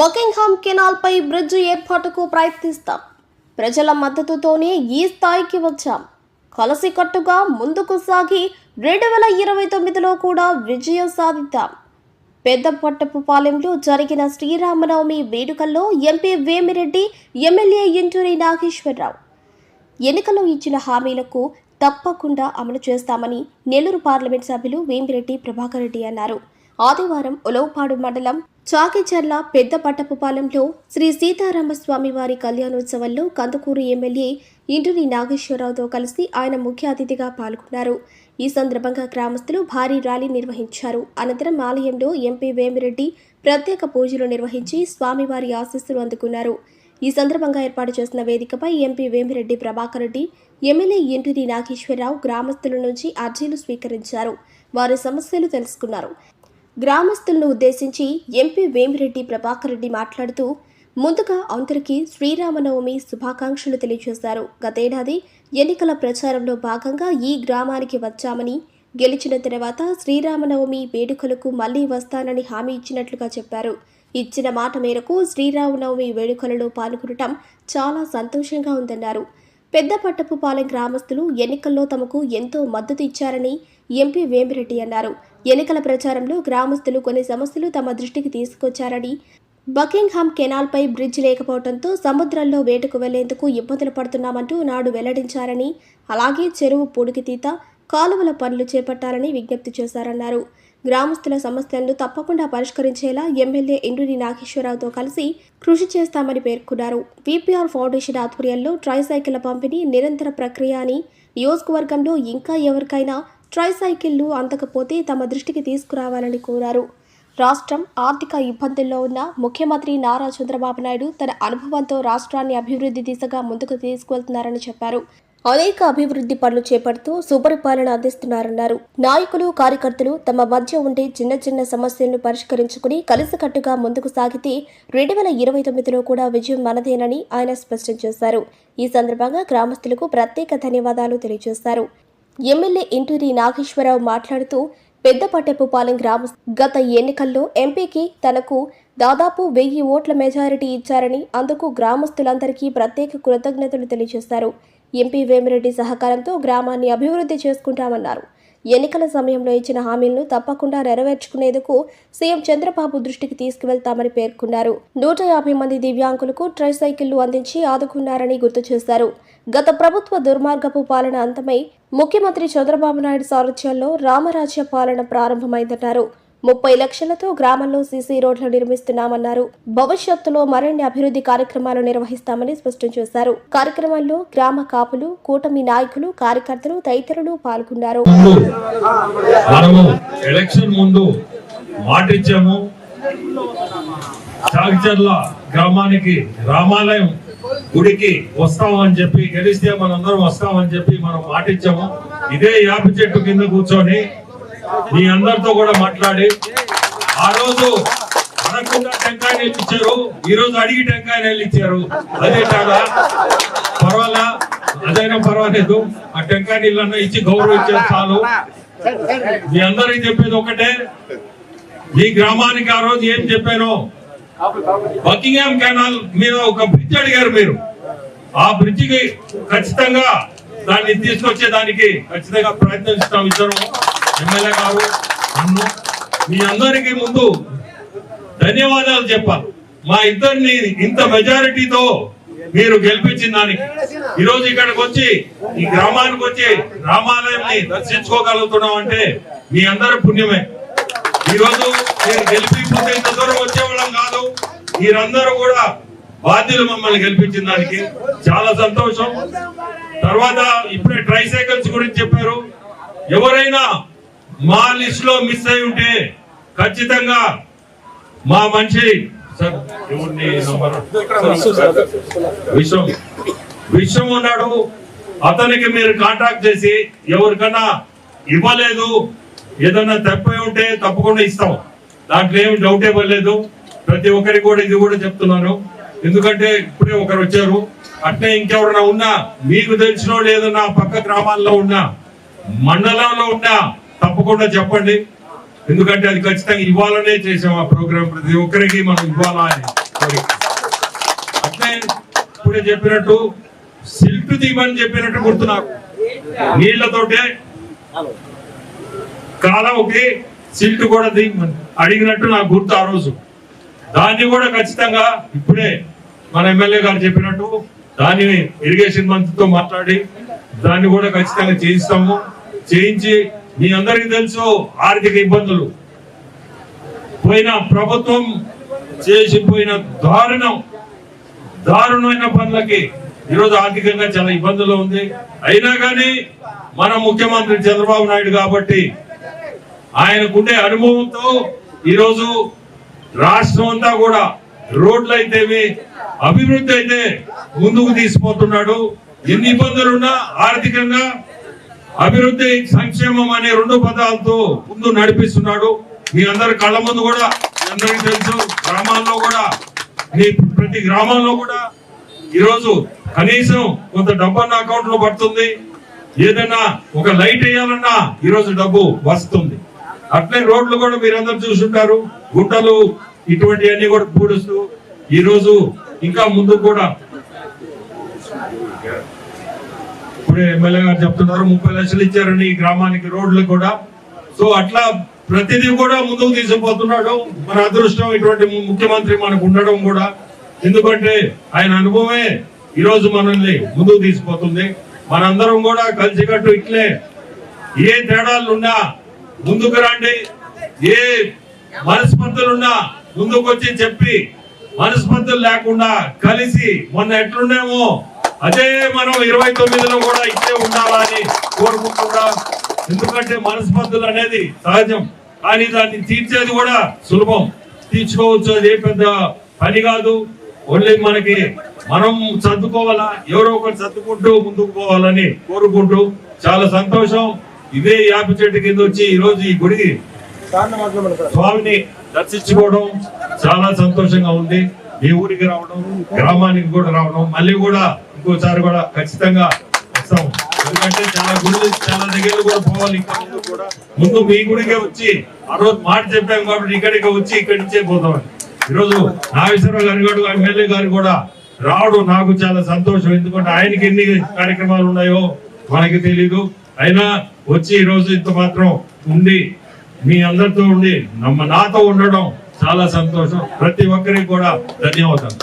Buckingham కెనాల్పై bridge ఏర్పాటుకు ప్రయత్నిస్తాం. ప్రజల మద్దతుతోనే ఈ స్థాయికి వచ్చాం. కలసికట్టుగా ముందుకు సాగి రెండు వేల ఇరవై తొమ్మిదిలో కూడా విజయం సాధిద్దాం. పెద్దపట్టపుపాలెంలో జరిగిన శ్రీరామనవమి వేడుకల్లో ఎంపీ వేమిరెడ్డి ఎమ్మెల్యే ఇంటూరి నాగేశ్వరరావు. ఎన్నికల్లో ఇచ్చిన హామీలకు తప్పకుండా అమలు చేస్తామని నెల్లూరు పార్లమెంట్ సభ్యులు వేమిరెడ్డి ప్రభాకర్ రెడ్డి అన్నారు. ఆదివారం ఉలవపాడు మండలం చాకిచర్ల పెద్ద పట్టపుపాలెంలో శ్రీ సీతారామస్వామి వారి కళ్యాణోత్సవంలో కందుకూరు ఎమ్మెల్యే ఇంటిని నాగేశ్వరరావుతో కలిసి ఆయన ముఖ్య అతిథిగా పాల్గొన్నారు. ఈ సందర్భంగా గ్రామస్తులు భారీ ర్యాలీ నిర్వహించారు. అనంతరం ఆలయంలో ఎంపీ వేమిరెడ్డి ప్రత్యేక పూజలు నిర్వహించి స్వామివారి ఆశీస్సులు అందుకున్నారు. ఈ సందర్భంగా ఏర్పాటు చేసిన వేదికపై ఎంపీ వేమిరెడ్డి ప్రభాకర్ రెడ్డి ఎమ్మెల్యే ఇంటిని నాగేశ్వరరావు గ్రామస్తుల నుంచి అర్జీలు స్వీకరించారు. వారి సమస్యలు తెలుసుకున్నారు. గ్రామస్తులను ఉద్దేశించి ఎంపీ వేమిరెడ్డి ప్రభాకర్ రెడ్డి మాట్లాడుతూ ముందుగా అందరికీ శ్రీరామనవమి శుభాకాంక్షలు తెలియజేశారు. గతేడాది ఎన్నికల ప్రచారంలో భాగంగా ఈ గ్రామానికి వచ్చామని గెలిచిన తర్వాత శ్రీరామనవమి వేడుకలకు మళ్ళీ వస్తానని హామీ ఇచ్చినట్లుగా చెప్పారు. ఇచ్చిన మాట మేరకు శ్రీరామనవమి వేడుకలలో పాల్గొనటం చాలా సంతోషంగా ఉందన్నారు. పెద్దపట్టపుపాలెం గ్రామస్తులు ఎన్నికల్లో తమకు ఎంతో మద్దతు ఇచ్చారని ఎంపీ వేమిరెడ్డి అన్నారు. ఎన్నికల ప్రచారంలో గ్రామస్తులు కొన్ని సమస్యలు తమ దృష్టికి తీసుకొచ్చారని బకింగ్హామ్ కెనాల్పై బ్రిడ్జ్ లేకపోవడంతో సముద్రంలో వేటకు వెళ్ళేందుకు ఇబ్బందులు పడుతున్నామంటూ నాడు వెల్లడించారని అలాగే చెరువు పూడికితీత కాలువల పనులు చేపట్టాలని విజ్ఞప్తి చేశారన్నారు. గ్రామస్తుల సమస్యలను తప్పకుండా పరిష్కరించేలా ఎమ్మెల్యే ఇండూరి నాగేశ్వరరావుతో కలిసి కృషి చేస్తామని పేర్కొన్నారు. విపిఆర్ ఫౌండేషన్ ఆధ్వర్యంలో ట్రైసైకిల్ పంపిణీ నిరంతర ప్రక్రియ అని నియోజకవర్గంలో ఇంకా ఎవరికైనా ట్రైసైకిళ్ళు అందకపోతే తమ దృష్టికి తీసుకురావాలని కోరారు. రాష్ట్రం ఆర్థిక ఇబ్బందుల్లో ఉన్న ముఖ్యమంత్రి నారా చంద్రబాబు నాయుడు తన అనుభవంతో రాష్ట్రాన్ని అభివృద్ధి దిశగా ముందుకు తీసుకువెళ్తున్నారని చెప్పారు. అనేక అభివృద్ధి పనులు చేపడుతూ సుపరిపాలన అందిస్తున్నారన్నారు. నాయకులు కార్యకర్తలు తమ మధ్య ఉండే చిన్న చిన్న సమస్యలను పరిష్కరించుకుని కలిసికట్టుగా ముందుకు సాగితే రెండు వేల ఇరవై తొమ్మిదిలో కూడా విజయం మనదేనని ఆయన స్పష్టం చేశారు. ఈ సందర్భంగా గ్రామస్తులకు ప్రత్యేక ధన్యవాదాలు తెలియజేశారు. ఎమ్మెల్యే ఇంటూరి నాగేశ్వరరావు మాట్లాడుతూ పెద్దపట్టెపుపాలెం గ్రామ గత ఎన్నికల్లో ఎంపీకి తనకు దాదాపు వెయ్యి ఓట్ల మెజారిటీ ఇచ్చారని అందుకు గ్రామస్తులందరికీ ప్రత్యేక కృతజ్ఞతలు తెలియజేశారు. ఎంపీ వేమిరెడ్డి సహకారంతో గ్రామాన్ని అభివృద్ధి చేసుకుంటామన్నారు. ఎన్నికల సమయంలో ఇచ్చిన హామీలను తప్పకుండా నెరవేర్చుకునేందుకు సీఎం చంద్రబాబు దృష్టికి తీసుకువెళ్తామని పేర్కొన్నారు. నూట యాభై మంది దివ్యాంగులకు ట్రైసైకిళ్ళు అందించి ఆదుకున్నారని గుర్తు చేశారు. గత ప్రభుత్వ దుర్మార్గపు పాలన అంతమై ముఖ్యమంత్రి చంద్రబాబు నాయుడు సారథ్యంలో రామరాజ్య పాలన ప్రారంభమైందన్నారు. ముప్పై లక్షలతో గ్రామంలో సీసీ రోడ్లు నిర్మిస్తున్నామన్నారు. భవిష్యత్తులో మరిన్ని అభివృద్ధి కార్యక్రమాలు నిర్వహిస్తామని స్పష్టం చేశారు. కార్యక్రమంలో గ్రామ కాపులు కూటమి నాయకులు కార్యకర్తలు తదితరులు పాల్గొన్నారు. ఎలక్షన్ ముందు మాట ఇచ్చాము గ్రామానికి రామాలయం గుడికి వస్తామని చెప్పి గెలిస్తే మనందరం వస్తామని చెప్పి మనం మాటిచ్చాము. ఇదే యాప చెట్టు కింద కూర్చొని మీ అందరితో కూడా మాట్లాడి ఆ రోజు అనకుండా టెంకాయ నీళ్ళు ఇచ్చారు ఈ రోజు అడిగి టెంకాయ నీళ్ళు ఇచ్చారు అదే చాలా పర్వాలా? అదైనా పర్వాలేదు. ఆ టెంకాయ నీళ్ళన్నా ఇచ్చి గౌరవించారు చాలు. మీ అందరికి చెప్పేది ఒకటే ఈ గ్రామానికి ఆ రోజు ఏం చెప్పాను? బకింగ్హామ్ కెనాల్ మీద ఒక బ్రిడ్జ్ అడిగారు మీరు. ఆ బ్రిడ్జికి ఖచ్చితంగా దాన్ని తీసుకొచ్చే దానికి ఖచ్చితంగా ప్రయత్నిస్తాం ఇద్దరు ఎమ్మెల్యే గారు నన్ను మీ అందరికీ ముందు ధన్యవాదాలు చెప్పాలి మా ఇద్దరిని ఇంత మెజారిటీతో మీరు గెలిపించిన దానికి. ఈ రోజు ఇక్కడికి వచ్చి ఈ గ్రామానికి వచ్చి రామాలయాన్ని దర్శించుకోగలుగుతున్నాం అంటే మీ అందరి పుణ్యమే. ఈరోజు మీరు గెలిపి ఇంత దూరం వచ్చేవాళ్ళం కాదు. మీరందరూ కూడా బాధ్యులు మమ్మల్ని గెలిపించిన దానికి. చాలా సంతోషం. తర్వాత ఇప్పుడే ట్రైసైకిల్స్ గురించి చెప్పారు. ఎవరైనా మా లిస్ట్లో మిస్ అయి ఉంటే ఖచ్చితంగా మా మనిషి సార్ విశ్వం. విశ్వం ఉన్నాడు. అతనికి మీరు కాంటాక్ట్ చేసి ఎవరికన్నా ఇవ్వలేదు. ఏదన్నా తప్పై ఉంటే తప్పకుండా ఇస్తాం. దాంట్లో ఏమి డౌట్ ఇవ్వలేదు ప్రతి ఒక్కరికి కూడా ఇది కూడా చెప్తున్నాను. ఎందుకంటే ఇప్పుడే ఒకరు వచ్చారు. అట్లే ఇంకెవరైనా ఉన్నా మీకు తెలిసిన వాళ్ళు ఏదన్నా పక్క గ్రామాల్లో ఉన్నా మండలంలో ఉన్నా తప్పకుండా చెప్పండి. ఎందుకంటే అది ఖచ్చితంగా ఇవ్వాలనే చేసాం ఆ ప్రోగ్రామ్ ప్రతి ఒక్కరికి మనం ఇవ్వాలా అని ఇప్పుడే చెప్పినట్టు సిల్ట్ తీయమని చెప్పినట్టు గుర్తు నాకు. నీళ్ళతోటే కాలంకి సిల్ట్ కూడా తీయమని అడిగినట్టు నాకు గుర్తు ఆ రోజు. దాన్ని కూడా ఖచ్చితంగా ఇప్పుడే మన ఎమ్మెల్యే గారు చెప్పినట్టు దాన్ని ఇరిగేషన్ మంత్రితో మాట్లాడి దాన్ని కూడా ఖచ్చితంగా చేయిస్తాము. చేయించి మీ అందరికీ తెలుసు ఆర్థిక ఇబ్బందులు. పోయిన ప్రభుత్వం చేసిపోయిన దారుణం. దారుణమైన పనులకి ఈరోజు ఆర్థికంగా చాలా ఇబ్బందులు ఉంది. అయినా కానీ మన ముఖ్యమంత్రి చంద్రబాబు నాయుడు కాబట్టి ఆయనకుండే అనుభవంతో ఈరోజు రాష్ట్రం అంతా కూడా రోడ్లు అయితేవి అభివృద్ధి అయితే ముందుకు తీసుకుపోతున్నాడు ఎన్ని ఇబ్బందులున్నా ఆర్థికంగా అభివృద్ధి సంక్షేమం అనే రెండు పదాలతో ముందు నడిపిస్తున్నాడు. మీ అందరి కళ్ళ ముందు కూడా అందరికీ తెలుసు గ్రామాల్లో కూడా మీ ప్రతి గ్రామంలో కూడా ఈరోజు కనీసం కొంత డబ్బు అన్న అకౌంట్లో పడుతుంది. ఏదైనా ఒక లైట్ వేయాలన్నా ఈరోజు డబ్బు వస్తుంది. అట్లే రోడ్లు కూడా మీరందరూ చూసుంటారు. గుంటలు ఇటువంటివన్నీ కూడా పూడుస్తూ ఈరోజు ఇంకా ముందు కూడా ఇప్పుడు ఎమ్మెల్యే గారు చెప్తున్నారు ముప్పై లక్షలు ఇచ్చారని ఈ గ్రామానికి రోడ్లు కూడా. సో అట్లా ప్రతిదీ కూడా ముందుకు తీసుకుపోతున్నాడు. మన అదృష్టం ఇటువంటి ముఖ్యమంత్రి మనకు ఉండడం కూడా. ఎందుకంటే ఆయన అనుభవమే ఈ రోజు మనల్ని ముందుకు తీసుకుపోతుంది. మనందరం కూడా కలిసికట్టు ఇట్లే ఏ తేడాలున్నా ముందుకు రండి. ఏ మనస్పర్ధలున్నా ముందుకు వచ్చి చెప్పి మనస్పర్ధలు లేకుండా కలిసి మొన్న ఎట్లున్నామో అదే మనం ఇరవై తొమ్మిదిలో కూడా ఇట్లే ఉండాలని కోరుకుంటున్నా. ఎందుకంటే మనస్పర్ధలు అనేది సహజం. కానీ దాన్ని తీర్చేది కూడా సులభం. తీర్చుకోవచ్చు అది ఏ పెద్ద పని కాదు. ఓన్లీ మనకి మనం చదువుకోవాలా ఎవరో ఒకరు చదువుకుంటూ ముందుకు పోవాలని కోరుకుంటూ చాలా సంతోషం. ఇదే యాప చెట్టు కింద వచ్చి ఈ రోజు ఈ గుడికి స్వామిని దర్శించుకోవడం చాలా సంతోషంగా ఉంది. ఈ ఊరికి రావడం గ్రామానికి కూడా రావడం మళ్ళీ కూడా ఇంకోసారి కూడా ఖచ్చితంగా వస్తాం. ఎందుకంటే చాలా గుడి చాలా దగ్గర కూడా పోవాలి. ముందు కూడా ముందు మీ గుడికే వచ్చి ఆ రోజు మాట చెప్పాం కాబట్టి ఇక్కడికి వచ్చి ఇక్కడి నుంచే పోతాం. ఈరోజు నాగేశ్వరరావు గారి గారు ఎమ్మెల్యే గారు కూడా రావడం నాకు చాలా సంతోషం. ఎందుకంటే ఆయనకి ఎన్ని కార్యక్రమాలు ఉన్నాయో మనకి తెలీదు. అయినా వచ్చి ఈ రోజు ఇంత మాత్రం ఉండి మీ అందరితో ఉండి నమ్మ నాతో ఉండడం చాలా సంతోషం. ప్రతి ఒక్కరికి కూడా ధన్యవాదాలు.